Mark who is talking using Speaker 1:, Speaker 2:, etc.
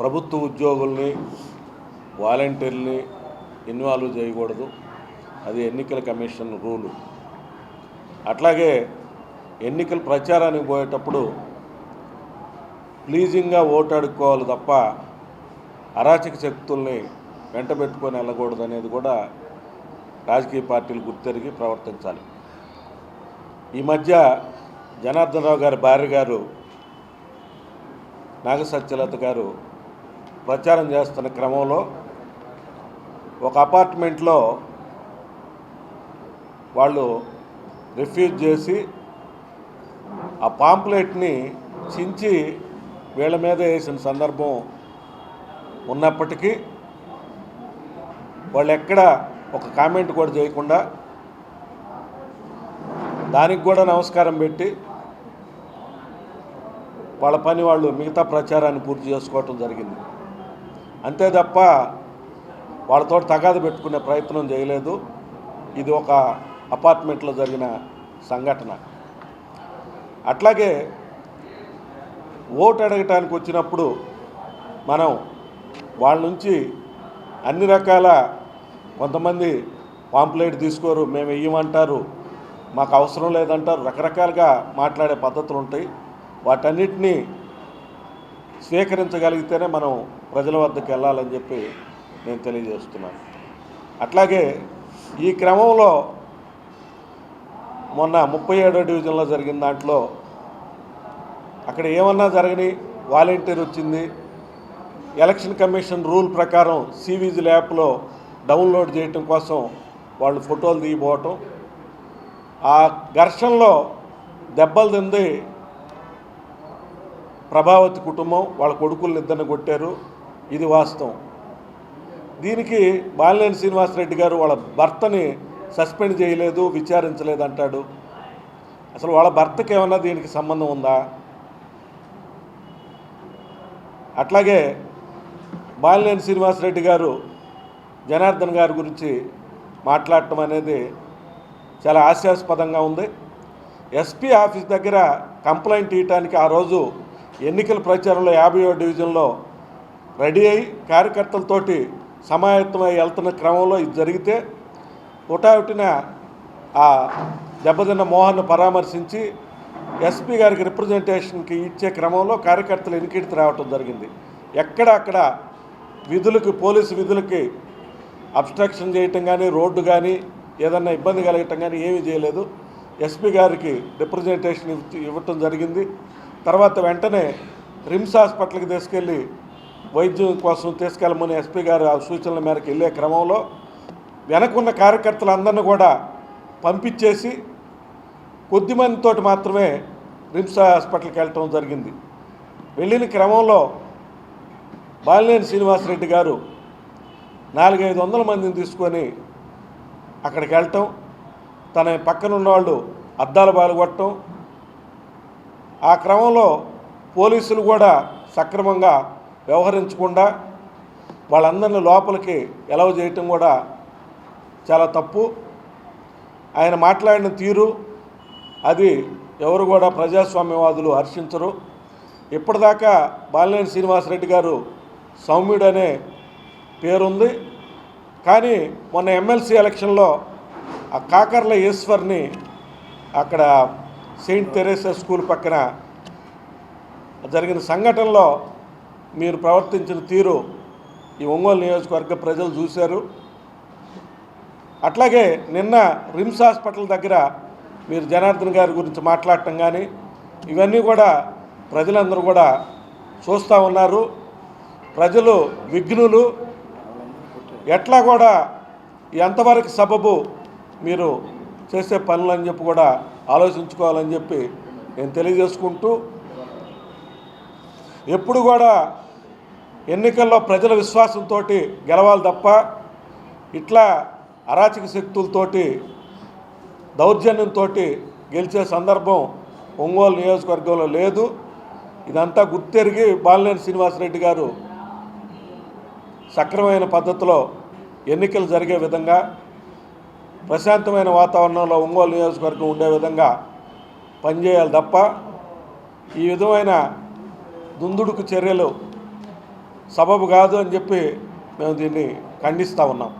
Speaker 1: ప్రభుత్వ ఉద్యోగుల్ని వాలంటీర్ని ఇన్వాల్వ్ చేయకూడదు. అది ఎన్నికల కమిషన్ రూలు. అట్లాగే ఎన్నికల ప్రచారానికి పోయేటప్పుడు ప్లీజింగ్గా ఓటాడుకోవాలి తప్ప అరాచక శక్తుల్ని వెంట పెట్టుకొని వెళ్ళకూడదు అనేది కూడా రాజకీయ పార్టీలు గుర్తెరిగి ప్రవర్తించాలి. ఈ మధ్య జనార్దన్ రావు గారి భార్య గారు నాగసత్యలత గారు ప్రచారం చేస్తున్న క్రమంలో ఒక అపార్ట్మెంట్లో వాళ్ళు రిఫ్యూజ్ చేసి ఆ పాంప్లెట్ని చించి వీళ్ళ మీద వేసిన సందర్భం ఉన్నప్పటికీ వాళ్ళు ఎక్కడ ఒక కామెంట్ కూడా చేయకుండా దానికి కూడా నమస్కారం పెట్టి వాళ్ళ పని వాళ్ళు మిగతా ప్రచారాన్ని పూర్తి చేసుకోవటం జరిగింది. అంతే తప్ప వాళ్ళతో తగాదు పెట్టుకునే ప్రయత్నం చేయలేదు. ఇది ఒక అపార్ట్మెంట్లో జరిగిన సంఘటన. అట్లాగే ఓటు అడగటానికి వచ్చినప్పుడు మనం వాళ్ళ నుంచి అన్ని రకాల కొంతమంది పాంప్లెట్ తీసుకోరు మేము వేయమంటారు మాకు అవసరం లేదంటారు. రకరకాలుగా మాట్లాడే పద్ధతులు ఉంటాయి వాటన్నిటినీ స్వీకరించగలిగితేనే మనం ప్రజల వద్దకు వెళ్ళాలని చెప్పి నేను తెలియజేస్తున్నాను. అట్లాగే ఈ క్రమంలో మొన్న ముప్పై ఏడో డివిజన్లో జరిగిన దాంట్లో అక్కడ ఏమన్నా జరగని వాలంటీర్ వచ్చింది. ఎలక్షన్ కమిషన్ రూల్ ప్రకారం సివిజిల్ యాప్లో డౌన్లోడ్ చేయటం కోసం వాళ్ళు ఫోటోలు తీయబోవటం ఆ ఘర్షణలో దెబ్బలు తింది ప్రభావతి కుటుంబం వాళ్ళ కొడుకులు ఇద్దరిని కొట్టారు. ఇది వాస్తవం. దీనికి బాలినేని శ్రీనివాసరెడ్డి గారు వాళ్ళ భర్తని సస్పెండ్ చేయలేదు విచారించలేదు అంటాడు. అసలు వాళ్ళ భర్తకి ఏమన్నా దీనికి సంబంధం ఉందా? అట్లాగే బాలినేని శ్రీనివాసరెడ్డి గారు జనార్దన్ గారి గురించి మాట్లాడటం అనేది చాలా హాస్యాస్పదంగా ఉంది. ఎస్పీ ఆఫీస్ దగ్గర కంప్లైంట్ ఇవ్వటానికి ఆ రోజు ఎన్నికల ప్రచారంలో యాభై డివిజన్లో రెడీ అయి కార్యకర్తలతోటి సమాయత్తమై వెళ్తున్న క్రమంలో ఇది జరిగితే హుటాహుటిన ఆ దెబ్బతిన్న మోహన్ను పరామర్శించి ఎస్పీ గారికి రిప్రజెంటేషన్కి ఇచ్చే క్రమంలో కార్యకర్తలు ఎన్నికడికి రావటం జరిగింది. ఎక్కడ అక్కడ విధులకి పోలీసు విధులకి అబ్స్ట్రక్షన్ చేయటం కానీ రోడ్డు కానీ ఏదన్నా ఇబ్బంది కలగటం కానీ ఏమీ చేయలేదు. ఎస్పీ గారికి రిప్రజెంటేషన్ ఇవ్వటం జరిగింది. తర్వాత వెంటనే రిమ్స్ హాస్పిటల్కి తీసుకెళ్ళి వైద్యం కోసం తీసుకెళ్ళమని ఎస్పీ గారు ఆ సూచనల మేరకు వెళ్ళే క్రమంలో వెనకున్న కార్యకర్తలందరినీ కూడా పంపించేసి కొద్దిమందితో మాత్రమే రిమ్స్ హాస్పిటల్కి వెళ్ళటం జరిగింది. వెళ్ళిన క్రమంలో బాలినేని శ్రీనివాసరెడ్డి గారు నాలుగైదు వందల మందిని తీసుకొని అక్కడికి వెళ్ళటం తన పక్కనున్న వాళ్ళు అద్దాలు బాలుగొట్టడం ఆ క్రమంలో పోలీసులు కూడా సక్రమంగా వ్యవహరించకుండా వాళ్ళందరినీ లోపలికి ఎలవ చేయటం కూడా చాలా తప్పు. ఆయన మాట్లాడిన తీరు అది ఎవరు కూడా ప్రజాస్వామ్యవాదులు హర్షించరు. ఇప్పటిదాకా బాలినేని శ్రీనివాసరెడ్డి గారు సౌమ్యుడు అనే పేరుంది. కానీ మొన్న ఎమ్మెల్సీ ఎలక్షన్లో ఆ కాకర్ల ఈశ్వర్ని అక్కడ సెయింట్ తెరేసా స్కూల్ పక్కన జరిగిన సంఘటనలో మీరు ప్రవర్తించిన తీరు ఈ ఒంగోలు నియోజకవర్గ ప్రజలు చూశారు. అట్లాగే నిన్న రిమ్స్ హాస్పిటల్ దగ్గర మీరు జనార్దన్ గారి గురించి మాట్లాడటం కానీ ఇవన్నీ కూడా ప్రజలందరూ కూడా చూస్తూ ఉన్నారు. ప్రజలు విఘ్నులు. ఎట్లా కూడా ఎంతవరకు సబబు మీరు చేసే పనులు అని చెప్పి కూడా ఆలోచించుకోవాలని చెప్పి నేను తెలియజేసుకుంటూ ఎప్పుడు కూడా ఎన్నికల్లో ప్రజల విశ్వాసంతో గెలవాలి తప్ప ఇట్లా అరాచక శక్తులతోటి దౌర్జన్యంతో గెలిచే సందర్భం ఒంగోలు నియోజకవర్గంలో లేదు. ఇదంతా గుర్తెరిగి బాలినేని శ్రీనివాసరెడ్డి గారు సక్రమైన పద్ధతిలో ఎన్నికలు జరిగే విధంగా ప్రశాంతమైన వాతావరణంలో ఒంగోలు నియోజకవర్గం ఉండే విధంగా పనిచేయాలి తప్ప ఈ విధమైన దుందుడుకు చర్యలు సబబు కాదు అని చెప్పి మేము దీన్ని ఖండిస్తూ ఉన్నాం.